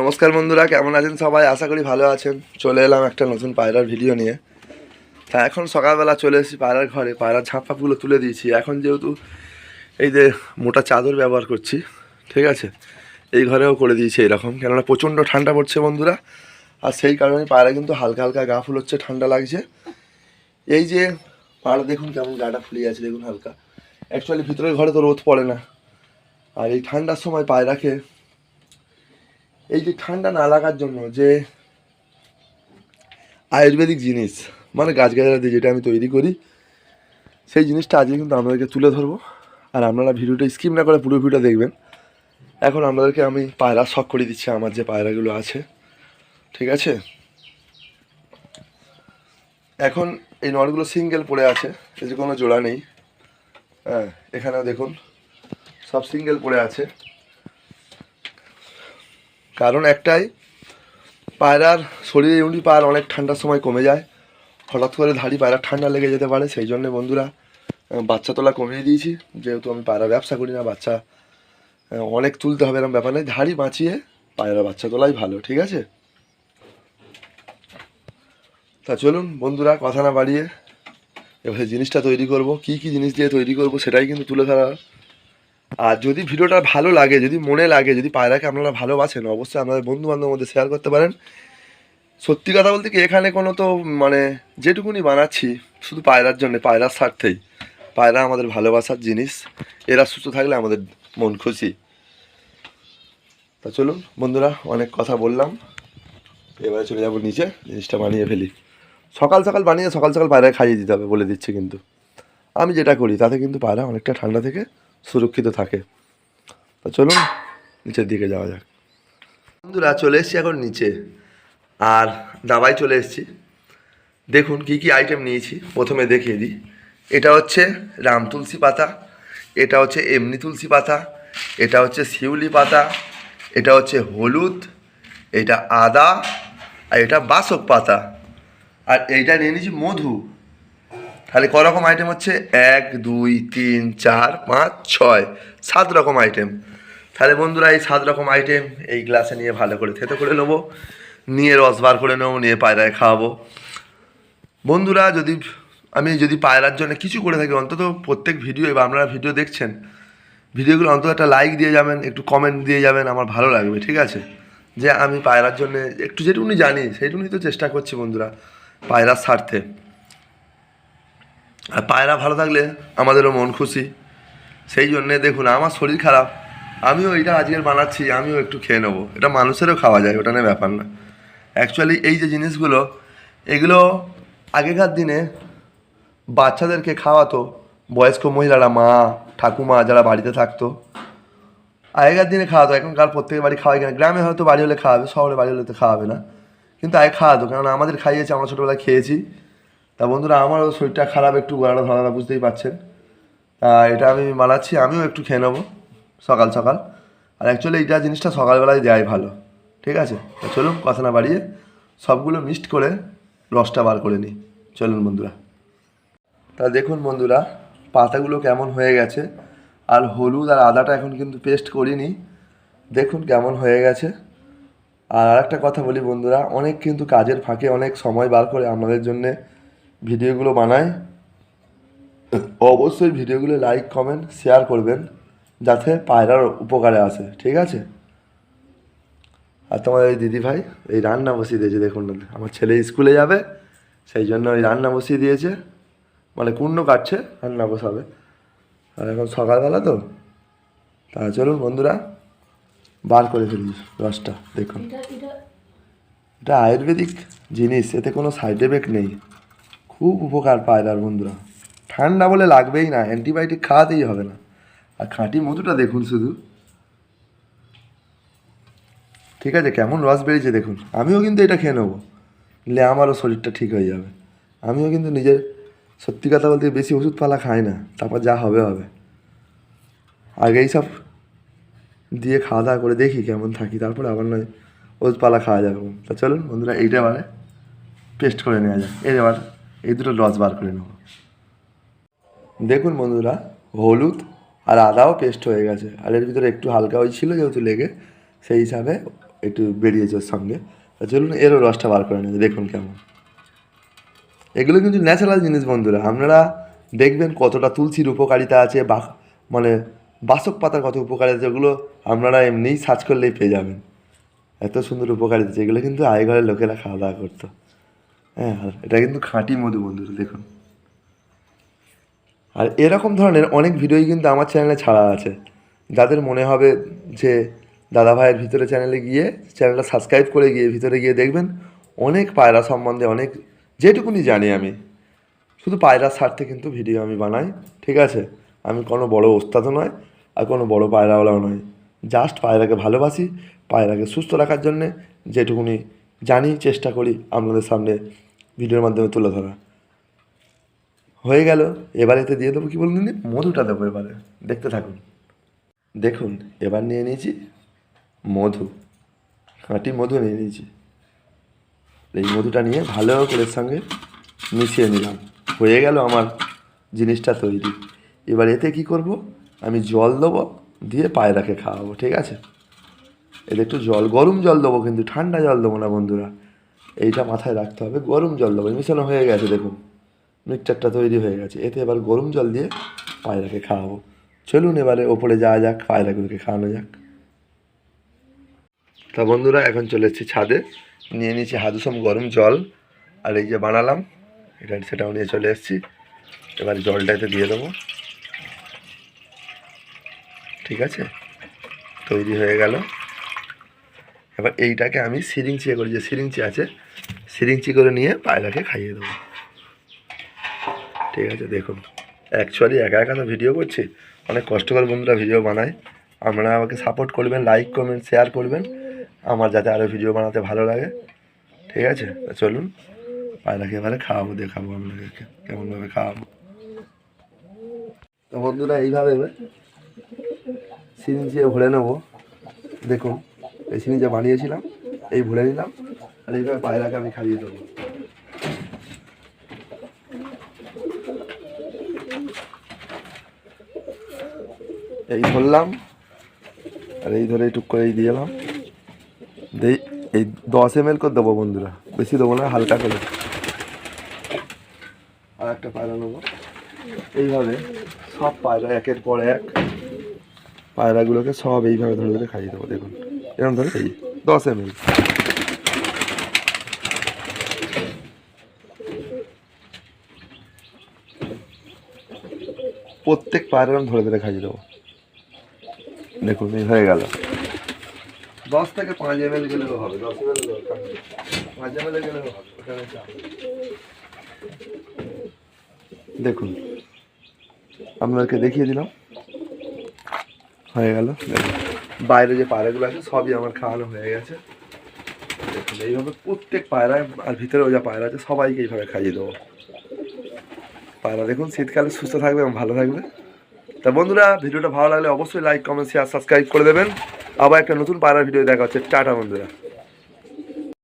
নমস্কার বন্ধুরা, কেমন আছেন সবাই? আশা করি ভালো আছেন। চলে এলাম একটা নতুন পায়রার ভিডিও নিয়ে। তা এখন সকালবেলা চলে এসেছি পায়রার ঘরে। পায়রার ঝাঁপাগুলো তুলে দিয়েছি। এখন যেহেতু এই যে মোটা চাদর ব্যবহার করছি, ঠিক আছে? এই ঘরেও করে দিয়েছি এরকম। কেননা প্রচণ্ড ঠান্ডা পড়ছে বন্ধুরা। আর সেই কারণে পায়রা কিন্তু হালকা হালকা গা ফুল হচ্ছে ঠান্ডা লাগছে। এই যে পায়রা দেখুন কেমন গাটা ফুলিয়ে আছে দেখুন হালকা। অ্যাকচুয়ালি ভিতরের ঘরে তো রোদ পড়ে না। আর এই ঠান্ডার সময় পায়রাকে এই যে ঠান্ডা না লাগার জন্য যে আয়ুর্বেদিক জিনিস মানে গাছগাছরা দিয়ে যেটা আমি তৈরি করি, সেই জিনিসটা আজকে কিন্তু আপনাদেরকে তুলে ধরবো। আর আপনারা ভিডিওটা স্কিপ না করে পুরো ভিডিওটা দেখবেন। এখন আপনাদেরকে আমি পায়রা শখ করে দিচ্ছি, আমার যে পায়রাগুলো আছে। ঠিক আছে? এখন এই নটগুলো সিঙ্গেল পড়ে আছে যে কোনো জোড়া নেই। হ্যাঁ এখানেও দেখুন, সব সিঙ্গেল পড়ে আছে। কারণ একটাই, পায়রার শরীরে ইউনি পায়রা অনেক ঠান্ডার সময় কমে যায়। হঠাৎ করে ধাড়ি পায়রার ঠান্ডা লেগে যেতে পারে, সেই জন্য বন্ধুরা বাচ্চা তোলা কমিয়ে দিয়েছি। যেহেতু আমি পায়রা ব্যবসা করি না, বাচ্চা অনেক তুলতে হবে এরকম ব্যাপার নেই ধাড়ি বাঁচিয়ে পায়রা বাচ্চা তোলাই ভালো, ঠিক আছে? তা চলুন বন্ধুরা, কথা না বাড়িয়ে এবারে জিনিসটা তৈরি করব। কি কি জিনিস দিয়ে তৈরি করব সেটাই কিন্তু তুলে ধরা আর যদি ভিডিওটা ভালো লাগে, যদি মনে লাগে, যদি পায়রাকে আপনারা ভালোবাসেন, অবশ্যই আপনাদের বন্ধু বান্ধবের মধ্যে শেয়ার করতে পারেন। সত্যি কথা বলতে কি, এখানে কোনো তো মানে যেটুকুনি বানাচ্ছি, শুধু পায়রার জন্য, পায়রার স্বার্থেই। পায়রা আমাদের ভালোবাসার জিনিস, এরা সুস্থ থাকলে আমাদের মন খুশি। তা চলুন, বন্ধুরা, অনেক কথা বললাম। এবারে চলে যাব নিচে, জিনিসটা বানিয়ে ফেলি। সকাল সকাল বানিয়ে সকাল সকাল পায়রায় খাইয়ে দিতে হবে বলে দিচ্ছে কিন্তু। আমি যেটা করি, তাতে কিন্তু পায়রা অনেকটা ঠান্ডা থেকে সুরক্ষিত থাকে। তো চলুন, নিচের দিকে যাওয়া যাক। বন্ধুরা, চলে এসেছি এখন নিচে। আর দাবায় চলে এসেছি। দেখুন, কি কি আইটেম নিয়েছি, প্রথমে দেখিয়ে দিই। এটা হচ্ছে রাম তুলসী পাতা, এটা হচ্ছে এমনি তুলসী পাতা, এটা হচ্ছে শিউলি পাতা, এটা হচ্ছে হলুদ, এটা আদা, আর এটা বাসক পাতা। আর এইটা নিয়ে নিয়েছি মধু। তাহলে ক রকম আইটেম হচ্ছে? এক, দুই, তিন, চার, পাঁচ, ছয়। সাত রকম আইটেম তাহলে বন্ধুরা, এই সাত রকম আইটেম এই গ্লাসে নিয়ে ভালো করে থেতে করে নেব। নিয়ে রস বার করে নেব, নিয়ে পায়রায় খাওয়াবো। বন্ধুরা, যদি আমি যদি পায়রার জন্য কিছু করে থাকি, অন্তত প্রত্যেক ভিডিও বা আপনারা ভিডিও দেখছেন ভিডিওগুলো অন্তত একটা লাইক দিয়ে যাবেন, একটু কমেন্ট দিয়ে যাবেন, আমার ভালো লাগবে, ঠিক আছে? যে আমি পায়রার জন্য একটু যেটুকুনি জানি, সেইটুকুনি তো চেষ্টা করছি বন্ধুরা, পায়রার স্বার্থে। আর পায়রা ভালো থাকলে আমাদেরও মন খুশি। সেই জন্যে দেখুন, আমার শরীর খারাপ। আমিও এটা আজকের বানাচ্ছি, আমিও একটু খেয়ে নেব। এটা মানুষেরও খাওয়া যায়, ওটা নিয়ে ব্যাপার না। অ্যাকচুয়ালি এই যে জিনিসগুলো, এগুলো আগেকার দিনে বাচ্চাদেরকে খাওয়াতো, বয়স্ক মহিলারা, মা, ঠাকুমা যারা বাড়িতে থাকতো, আগেকার দিনে খাওয়াতো, এখনকার প্রত্যেকের বাড়ি খাওয়াই কেনা। গ্রামে হয়তো বাড়ি হলে খাওয়াবে, শহরে বাড়ি হলে তো খাওয়াবে না। কিন্তু আগে খাওয়াতো কারণ আমাদের খাইয়েছে, আমরা ছোটোবেলায় খেয়েছি। তা বন্ধুরা, আমারও শরীরটা খারাপ একটু, গলাটা ধরা বুঝতেই পারছেন। তা এটা আমি বানাচ্ছি আমিও একটু খেয়ে নেব সকাল সকাল। আর অ্যাকচুয়ালি এইটা জিনিসটা সকালবেলায় দেয় ভালো, ঠিক আছে? তা চলুন, কথা না বাড়িয়ে সবগুলো মিক্সড করে রসটা বার করে নিই। চলুন বন্ধুরা। তা দেখুন বন্ধুরা, পাতাগুলো কেমন হয়ে গেছে। আর হলুদ আর আদাটা এখন কিন্তু পেস্ট করিনি। দেখুন কেমন হয়ে গেছে। আর আরেকটা কথা বলি বন্ধুরা, অনেক কিন্তু কাজের ফাঁকে অনেক সময় বার করে আমাদের জন্যে ভিডিওগুলো বানাই অবশ্যই ভিডিওগুলো লাইক কমেন্ট শেয়ার করবেন যাতে পায়রার উপকারে আসে ঠিক আছে? আর তোমার এই দিদি ভাই এই রান্না বসিয়ে দিয়েছে দেখুন না আমার ছেলে স্কুলে যাবে সেই জন্য ওই রান্না বসিয়ে দিয়েছে মানে কুণ্ড কাটছে রান্না বসাবে। আর এখন সকালবেলা তো তা চলুন বন্ধুরা বার করে ফেলি রসটা দেখুন। এটা আয়ুর্বেদিক জিনিস এতে কোনো সাইড এফেক্ট নেই। খুব উপকার পায়রার বন্ধুরা। ঠান্ডা বলে লাগবেই না, অ্যান্টিবায়োটিক খাওয়াতেই হবে না। আর খাঁটি মধুটা দেখুন শুধু। ঠিক আছে, কেমন রস বেরিয়েছে দেখুন। আমিও কিন্তু এটা খেয়ে নেব। নিলে আমারও শরীরটা ঠিক হয়ে যাবে। আমিও কিন্তু নিজের সত্যি কথা বলতে বেশি ওষুধপালা খাই না, তারপর যা হবে হবে। আগে এইসব দিয়ে খাওয়া দাওয়া করে দেখি কেমন থাকি, তারপরে আবার নয় ওষুধপালা খাওয়া যাবে। তা চলুন বন্ধুরা, এইটা এবারে পেস্ট করে নেওয়া যায় এই এবার এই দুটো রস বার করে নেব। দেখুন বন্ধুরা, হলুদ আর আদাও পেস্ট হয়ে গেছে। আর এর ভিতরে একটু হালকা ওই ছিল যেহেতু লেগে, সেই হিসাবে একটু বেরিয়েছে ওর সঙ্গে। চলুন এরও রসটা বার করে নিয়ে দেখুন কেমন। এগুলো কিন্তু ন্যাচারাল জিনিস বন্ধুরা, আপনারা দেখবেন কতটা তুলসীর উপকারিতা আছে, বা মানে বাসক পাতার কত উপকারিতা ওগুলো আপনারা এমনিই সার্চ করলেই পেয়ে যাবেন। এত সুন্দর উপকারিতা এগুলো কিন্তু আয়ঘরের লোকেরা খাওয়া দাওয়া করতো। হ্যাঁ আর এটা কিন্তু খাঁটি মধু বন্ধুরা, দেখুন। আর এরকম ধরনের অনেক ভিডিওই কিন্তু আমার চ্যানেলে ছাড়া আছে। যাদের মনে হবে যে দাদা ভাইয়ের ভিতরে চ্যানেলে গিয়ে চ্যানেলটা সাবস্ক্রাইব করে গিয়ে, ভিতরে গিয়ে দেখবেন, অনেক পায়রা সম্বন্ধে অনেক যেটুকুনি জানি আমি। শুধু পায়রার স্বার্থে কিন্তু ভিডিও আমি বানাই, ঠিক আছে? আমি কোনো বড় ওস্তাদও নয়, আর কোনো বড় পায়রাওয়ালাও নয়। জাস্ট পায়রাকে ভালোবাসি, পায়রাকে সুস্থ রাখার জন্যে যেটুকুনি জানি, চেষ্টা করি আপনাদের সামনে ভিডিওর মাধ্যমে তুলে ধরা হয়ে গেল, এবার এতে দিয়ে দেবো, কী বলুন মধুটা দেবো এবারে, দেখতে থাকুন। দেখুন, এবার নিয়ে নিয়েছি মধু। খাঁটি মধু নিয়ে নিয়েছি। এই মধুটা নিয়ে ভালো করে সঙ্গে মিশিয়ে নিলাম। হয়ে গেল আমার জিনিসটা তৈরি। এবার এতে কি করব? আমি জল দেবো, দিয়ে পায়রাকে খাওয়াবো, ঠিক আছে? এতে একটু জল, গরম জল দেবো কিন্তু ঠান্ডা জল দেবো না বন্ধুরা। এইটা মাথায় রাখতে হবে, গরম জল দেবো। মিশানো হয়ে গেছে, দেখুন। মিক্সচারটা তৈরি হয়ে গেছে। এতে এবার গরম জল দিয়ে পায়রাকে খাওয়াবো। চলুন এবারে ওপরে যাওয়া যাক, পায়রাগুলোকে খাওয়ানো যাক। তা বন্ধুরা, এখন চলে এসেছি ছাদে। নিয়ে নিয়েছি হাদুসম গরম জল। আর এই যে বানালাম, এটা সেটাও নিয়ে চলে এসেছি। এবার জলটা এতে দিয়ে দেবো। ঠিক আছে? তৈরি হয়ে গেল। এবার এইটাকে আমি সিরিঞ্চি করে, যে সিরিঞ্চি আছে সিরিঞ্চি করে নিয়ে পায়রাকে খাইয়ে দেবো। ঠিক আছে, দেখুন। অ্যাকচুয়ালি একা একা তো ভিডিও করছি, অনেক কষ্ট করে বন্ধুরা ভিডিও বানায়। আপনারা আমাকে সাপোর্ট করবেন লাইক করবেন শেয়ার করবেন, আমার যাতে আরও ভিডিও বানাতে ভালো লাগে। ঠিক আছে? চলুন, পায়রাকে এবারে খাওয়াবো, দেখাবো আপনাদেরকে কেমনভাবে খাওয়াবো। তো বন্ধুরা এইভাবে সিরিঞ্জে ভরে নেব। দেখুন এই সিরিঞ্জে বানিয়েছিলাম, এই ভুলে নিলাম, আর এইভাবে পায়রাকে আমি খাইয়ে দেবো। এই ধরলাম, আর এই ধরে টুক করে এই দিয়ে এলাম। দেই, এই দশ এম এল করে দেবো বন্ধুরা, বেশি দেবো না, হালকা করে। আর একটা পায়রা নেব। এইভাবে সব পায়রা, একের পর এক পায়রাগুলোকে সব এইভাবে ধরে ধরে খাইয়ে দেবো, দেখুন। এরকম ধরে এই দশ এম এল প্রত্যেক পায়রা এরকম ধরে ধরে খাইয়ে দেবো দেখুন এই হয়ে গেল দশ থেকে পাঁচ এম এল গেলেও হবে দশ এম এল দরকার। পাঁচ এম এল গেলেও হবে। দেখুন আপনাকে দেখিয়ে দিলাম হয়ে গেল দেখুন। বাইরে যে পায়রাগুলো আছে, সবই আমার খাওয়ানো হয়ে গেছে। এইভাবে প্রত্যেক পায়রা, আর ভিতরেও যা পায়রা আছে, সবাইকে এইভাবে খাইয়ে দেবো। পায়রা দেখুন, শীতকালে সুস্থ থাকবে এবং ভালো থাকবে। তা বন্ধুরা, ভিডিওটা ভালো লাগলে অবশ্যই লাইক কমেন্ট শেয়ার সাবস্ক্রাইব করে দেবেন। আবার একটা নতুন পায়রার ভিডিও দেখা হচ্ছে। টাটা বন্ধুরা।